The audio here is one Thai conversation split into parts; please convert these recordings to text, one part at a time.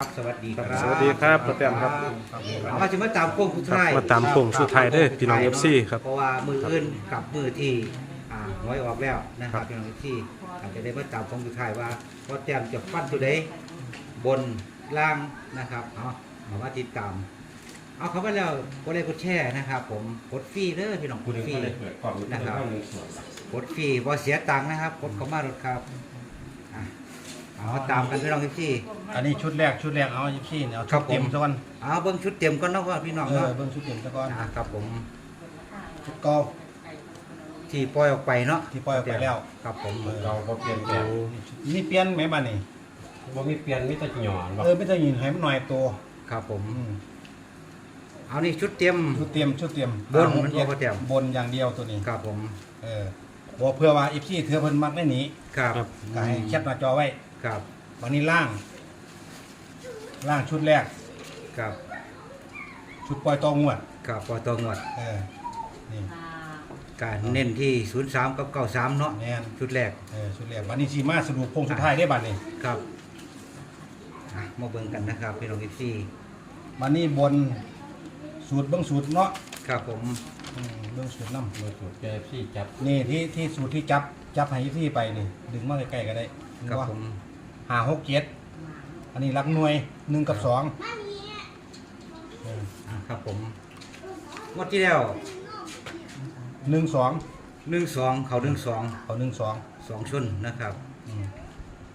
ครับสวัสดีครับสวัสดีครับป้าแตมครับเอาจะมาตามโค้งสุดท้ายมาตามโค้งสุดท้ายเด้อพี่น้อง FC ครับเพราะว่ามืออื่นกับมือที่อ่าหวยออกแล้วนะคครัรับบพี่น้องที่อาจจะได้มาตามโค้งสุดท้ายว่าพ่อแต้มจะฟันตัวใดบนล่างนะครับเอาเอามาติดตาม เอาเข้ามาแล้วกดไลค์กดแชร์นะครับ ผมกดฟรีเด้อพี่น้องกคุณดฟรีก็เลยเปิดกล่องนี้นะครับเข้าหนึ่งส่วนกดฟรีบ่เสียตังค์นะครับกดเข้ามารถครับอะ เอาตามกันพี่น้องที่ อันนี้ชุดแรกชุดแรกเอายี่สี่เอาครัชุบดผม เต็มซะก่อนเอาเบิ้งชุดเต็มก่อนเนาะว่าพี่น้องเออเนาะเบิ่งชุดเต็มซะก่อนอ่าครับผมชุดเก่า ที่ปล่อยออกไปเนาะที่ปล่อยออกไปแล้ว ครับผมเราพอเปลี่ยนแปลงนี่เปลี่ยนไหมบ้านนี่ว่ามีเปลี่ยนมิตรหย่อนบอกเออไม่ต้องยินให้มันหน่อยตัวครับผม อืมเอานี่ชุดเต็ม ชุดเต็มชุดเต็มบนอ่ามันบ่พอเต็ม บนอย่างเดียวตัวนี้ครับผมเออบอกเพื่อว่าอีพี่เธอเพิ่นมักได้หนีครับครับก็ให้แคปหน้าจอไว้ ครับวันนี้ล่าง ล่างชุดแรก ครับชุดปล่อยตองวดครับปล่อยตัวงวดเออนี่ การเน้นที่ 03 กับ 93 เนาะแม่น ชุดแรก เออชุดแรกวันนี้สีมาสรุปโค้งสุดท้ายได้บัดนี้ครับอะมาเบิ่งกันนะครับพี่น้องที่วันนี้บนสูตรเบื้องสูตรเนาะครับผม อืมเบื้องสูตรน้ำโดยสูตรเจพี่จับนี่ที่ที่สูตรที่จับจับให้ที่ไปนี่ดึงมาใกล้ๆก็ได้ดึงครับว่าผม หาหกเจ็ดอันนี้รักหน่วยหนึ่งกับสองเอออะครับผมงวดที่แล้วหนึ่งสอง12เขา12เอาหนึ่งสองสองชุนนะครับอืม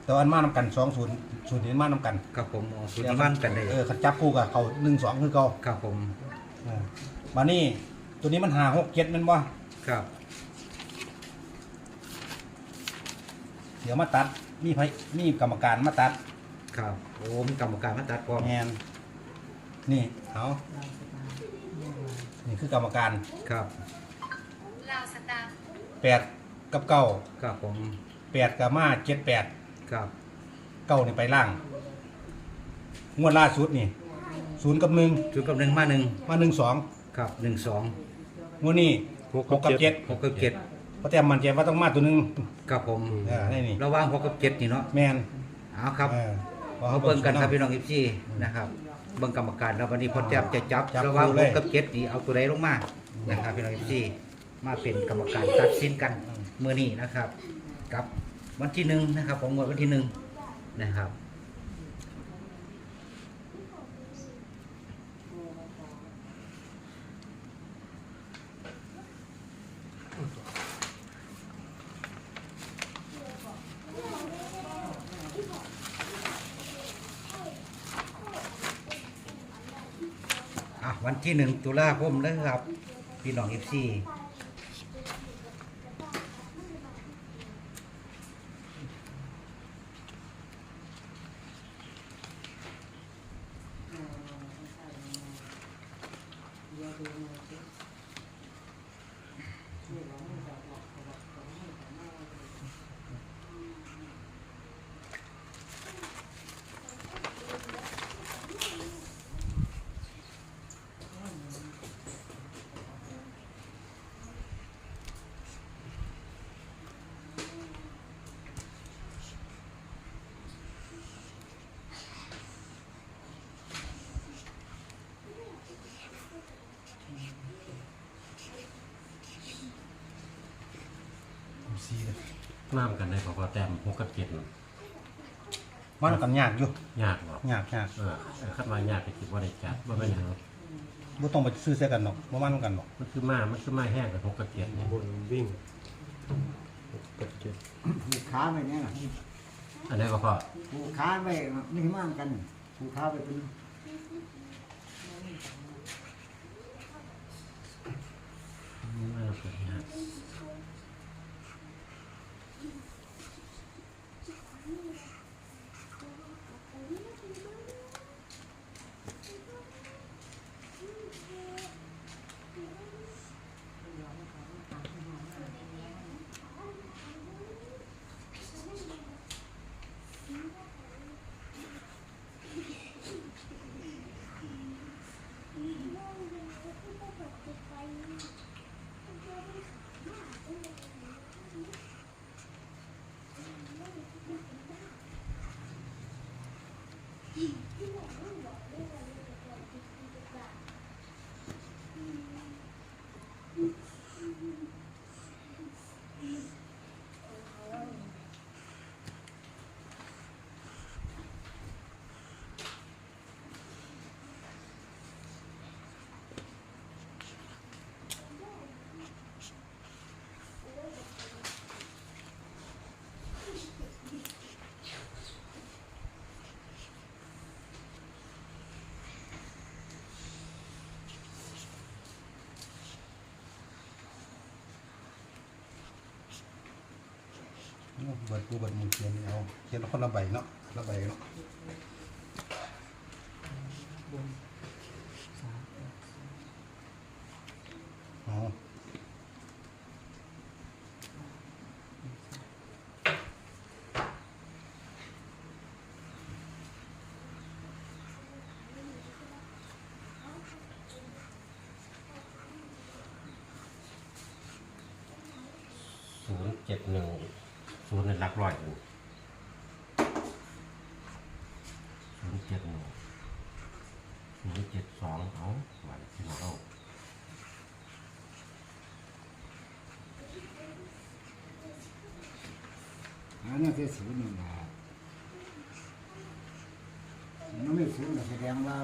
แต่ว่าอันมานำกันสองศูนย์ศูนย์นี้มานำกันครับผมเอาชุดนี้บ้านกันได้เออขัดจับคู่กับเขาหนึ่งสองคือเขาครับผมเออมานี่ตัวนี้มันหาหกเจ็ดแมันว่าครับ เดี๋ยวมาตัด มีไผมีกรรมการมาตัดครับโอ้มีกรรมการมาตัดพร้อมแงนนี่เอานี่คือกรรมการครับลาวสตาร์แปดกับเก้าครับผมแปดกับมาเจ็ดแปดครับเก้านี่ไปล่าง งวดล่าสุดนี่ศูนย์กับหนึ่งชุดกับหนึ่งมาหนึ่งมาหนึ่งสองครับหนึ่งสองงวดนี้หกหกกับเจ็ดหกกับเจ็ด เพราะแต่มันใจว่าต้องมาตัวหนึ่งครับผมเออนี่นี่ ระหว่างหกกับเจ็ดนี่เนาะแมนเอาครับเออพอเอาเขาเบิ่งกันครับสูพี่ตน้องอิฟซีนะครับเบิ่งกรรมการแล้ววันนี้พอแจ๊บจะจับจับระหว่างคู่หเลกย กับเจ็ดนี่เอาตัวใดลงมานะครับพี่น้องอิฟซีมาเป็นกรรมการตัดสินกันเมื่อนี้นะครับกับวันที่หนึ่งนะครับของงวดวันที่หนึ่งนะครับ วันที่หนึ่งตุลาคมนะครับ พี่น้องเอฟซี น้ำกันได้พอพอแต้มหกกับเจ็ดน่ะมันกันยากอยู่ยากหรอกยากยากเออขั้นมายากไปคิดว่าได้จับว่าไม่นหยังบ่ต้องไปซื้อเสียกันหรอกบ่มันกันหรอกมันคือมามันคือมาแห้งกับหกกับเจ็ดเนี่ยบนวิ่งหกกับเจ็ดผูกขาไปเนี่ยนะอันนี้ก็พอผูกขาไปนี่มั่งกันผูกขาไปเป็นไม่เราเกิดยา เบิดกูเบิดมือเขียนเอาเขียนคนละใบเนาะละใบเนาะเอศูนย์เจ็ดหนึ่ง ศูนย์ในหลักร้อยอยู่ศูนย์เจ็ดหนึ่งศูนย์เจ็ดสองเอาหวานที่เราเอาอันนี้คือศูนย์นี่นะมันไม่ศูนย์ก็แสดงว่า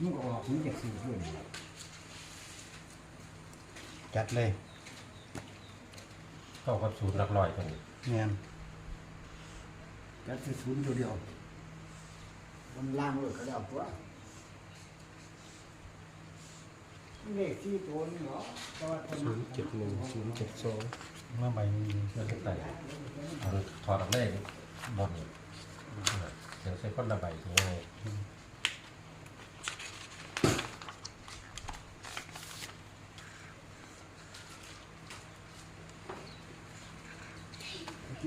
มันก็ออกมันจากศูนย์ด้วยจัดเลย เข้ากับศูนย์หลักร้อยตัวนี้ เนียนก็คือศูนย์ตัวเดียวมันล่างเลยก็ได้ตัวเลขที่ตัวนี่เหรอแต่ว่าตัวศูนย์เจ็ดหนึ่งศูนย์เจ็ดสองเมื่อใบนี้เพื่อจะใส่เอาถอดออกเลขบนเดี๋ยวใส่ก้นระบายง่าย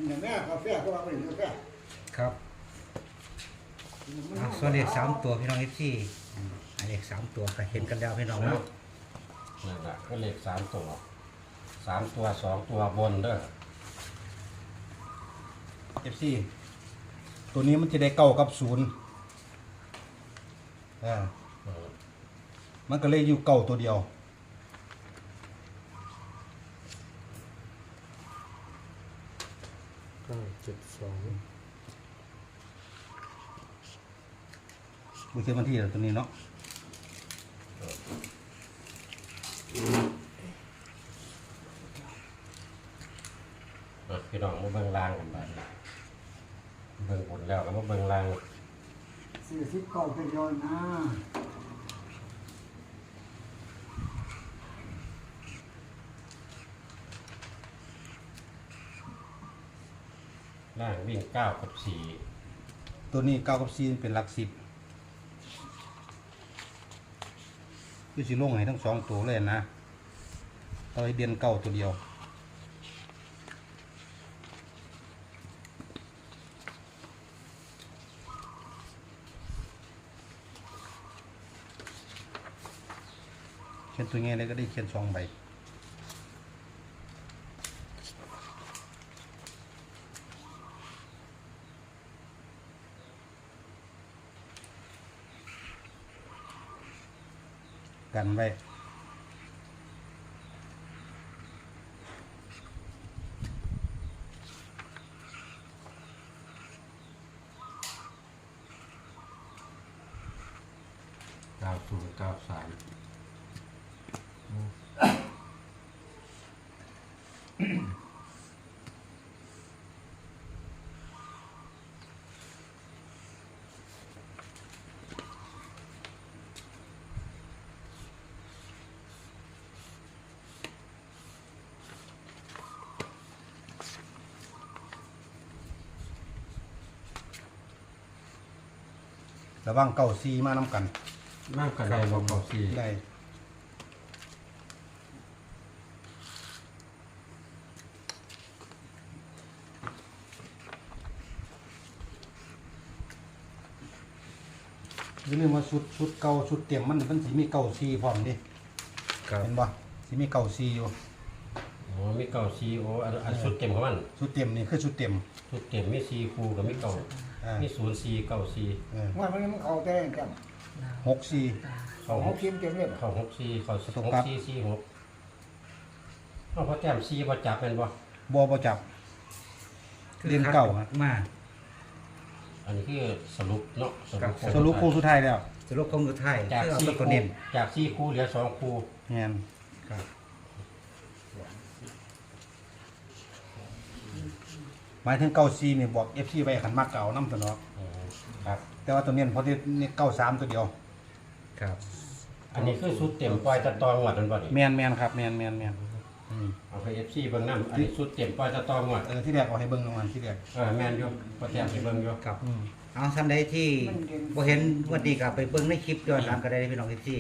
กินอย่างนี้กาแฟก็ว่าไม่กาแฟครับอะส่วนเลขสามตัวพี่น้องเอฟซีอันเลขสามตัวก็เห็นกันแล้วพี่น้องเนาะนั่นแหละก็เลขสามตัวสามตัวสองตัวบนเด้อเอฟซีตัวนี้มันจะได้เก้ากับศูนย์อ่าเออมันก็เลยอยู่เก้าตัวเดียว เก้าเจ็ดสองมือเขียนวันที่แล้วตัวนี้เนาะเออพี่น้องมาเบิ่งล่างกันไปเบิ่งบนแล้วก็มาเบิ่งล่าง สี่สิบเก้าเป็นยอนอ่ ล่างวิ่งเก้ากับสี่ตัวนี้เก้ากับสี่เป็นหลักสิบคือสิลงให้ทั้งสองตัวเลยนะเอาไว้เดือนเก้าตัวเดียว เขียนตัวเงี้ยเลยก็ได้เขียนสองใบ ระวังเก้าซีมาน้ำกันนั่งกันได้บอกเขาสี่ได้อย่าลืมว่าชุดชุดเก่าชุดเต็มมันมันสิมีเก่าซีพร้อมเดิครับเห็นบ่สิมีเก่าซีอยู่โอ้มีเก้าสี่โอ้อันอันชุดเต็มของมันชุดเต็มนี่คือชุดเต็มชุดเต็มมีสี่คู่กับมีเก้า ออ่ามีศูนย์สี่เก้าสี่เออว่ามันมันเข้าแต่แจ่มหกสี่เขาเขาคิมเต็มเลยเขาหกสี่เขาถูหกกครับสี่สี่หกเอาพอแต้มสี่พอจับเป็นบ่บัวประจับ เรียนเก่าฮะ มาอันนี้คือสรุปเนาะสรุปสรุปคู่สุดท้ายแล้วสรุปของสุดท้ายจากคือเอาสี่ตัวคู่เน้นจากสี่คู่เหลือสองคู่แม่นครับ หมายถึงเก้าสี่นี่บอกเอฟซีไปขันมากเก่าน้ำตัวเนาะอืมครับ แต่ว่าตัวเนี้ยเพราะที่นี่เก้าสามตัวเดียว ครับ อันนี้คือสุดเต็มปล่อยตะตองหมดมันบ่นี่แมนแมนครับแมนแมนแมนอืมเอาไปเอฟซีเบิ่งน้ำอันนี้สุดเต็มปล่อยตะตองหมดเออที่แรกเอาให้เบิ้งลงมาที่แรกเออแม่นอยู่พอแต้มไปเบิ่งอยู่ครับ อืมเอาท่านใดที่บ่เห็นวันนี้ก็ไปเบิ่งในคลิปย้อนหลังก็ได้พี่น้องที่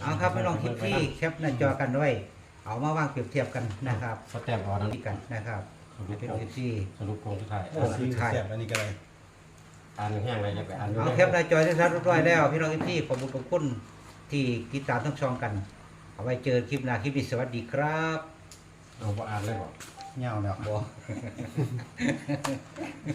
เอาครับพี่น้องที่ที่แคปหน้าจอกันด้วย เอามาวางเปรียบเทียบกันนะครับพอแต้มเออกนั้นนี่กันนะครับ ให้พี่น้องที่ สรุปโครงสุดท้ายโอ้สีแซ่บอันนี้ก็เลยอ่านแห้งอะไรจะไปอ่านอยู่เอาแคปหน้าจอได้รับเรียบร้อยแล้ว พี่น้องที่ขอบคุณขอบคุณที่ติดตามทั้งช่องกัน เอาไว้เจอคลิปหน้าคลิปนี้สวัสดีครับเอาบ่อ่านเลยบ่เงาแล้วบ่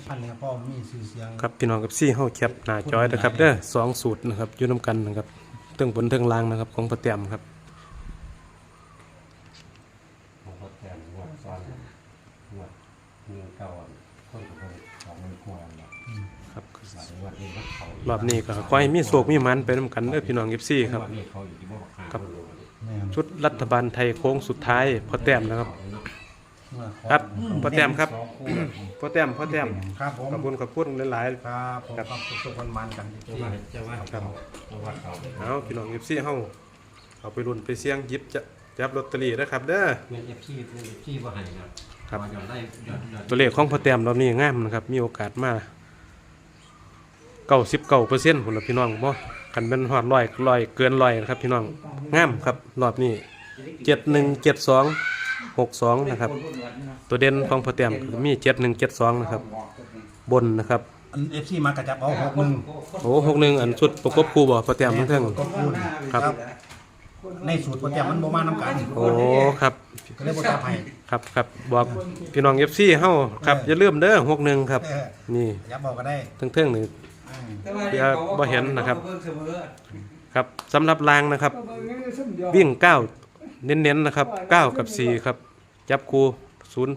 พันนี้พ่อมีชื่อเสียง ครับพี่น้องกับซี่เฮาแคปหน้าจอยนะครับเด้อสองสูตรนะครับอยู่นํกันนะครับเทิงบนเทิงล่างนะครับของพระเตรียมครับ รอบนี้ก็ขอให้มีโศกมีมันไปนํกันเด้อพี่น้อง FC ครับงวดนี้เขาอยู่ที่บ่บักหาครับนอยู่นี่แม่นชุดรัฐบาลไทยโค้งสุดท้ายพอแต้มนะครับ ครับพอแต้มครับสองคู่พอแต้มพอแต้มครับผมขอบคุณขอบคุณหลายครับผมครับสุขๆมันๆกันเจ้าว่าเจ้าว่าเขาเจ้าว่าเขาๆเอาพี่น้อง FC เฮาเอาไปรุ่นไปเสี่ยงหยิบจะจับลอตเตอรี่นะครับเด้อเงิน FC เงิน FC บ่ให้นะครับว่าย้อนได้ย้อนย้อนตัวเลขของพอแต้มรอบนี้งามนะครับมีโอกาสมา 99%พุ่นล่ะพี่น้องบ่คันเป็นฮอด100 100เกิน100นะครับพี่น้องงามครับรอบนี้7172 62นะครับ ตัวเด่นของพอแต้มก็มี7172นะครับ บนนะครับอันเอฟซีมากระจับเอาหกหนึ่งโอ้61อันชุดประกบคู่บ่พอแต้มทั้งเทิงก็คูณครับ ในสูตรโปรแกรมมันบ่มาน้ำกันโอ้ครับก็เลยบ่จับให้ครับครับบอกพี่น้อง FC เฮาครับอย่าลืมเด้อ61ครับเออนี่ยับบอกก็ได้ทั้งเทิงนี่อืม เดี๋ยวบ่เห็นนะครับ ครับสำหรับรางนะครับ วิ่ง9เน้นๆนะครับ9กับ4ครับ จับคู่0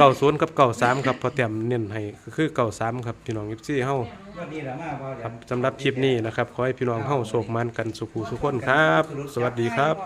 90กับ93ครับพอเตรียมเน้นให้ก็คือ93ครับพี่น้อง FC เฮาวันนี้ละมาบ่ครับสำหรับคลิปนี้นะครับ ขอให้พี่น้องเฮาโชคมันกันสุขุสุขคนครับ สวัสดีครับ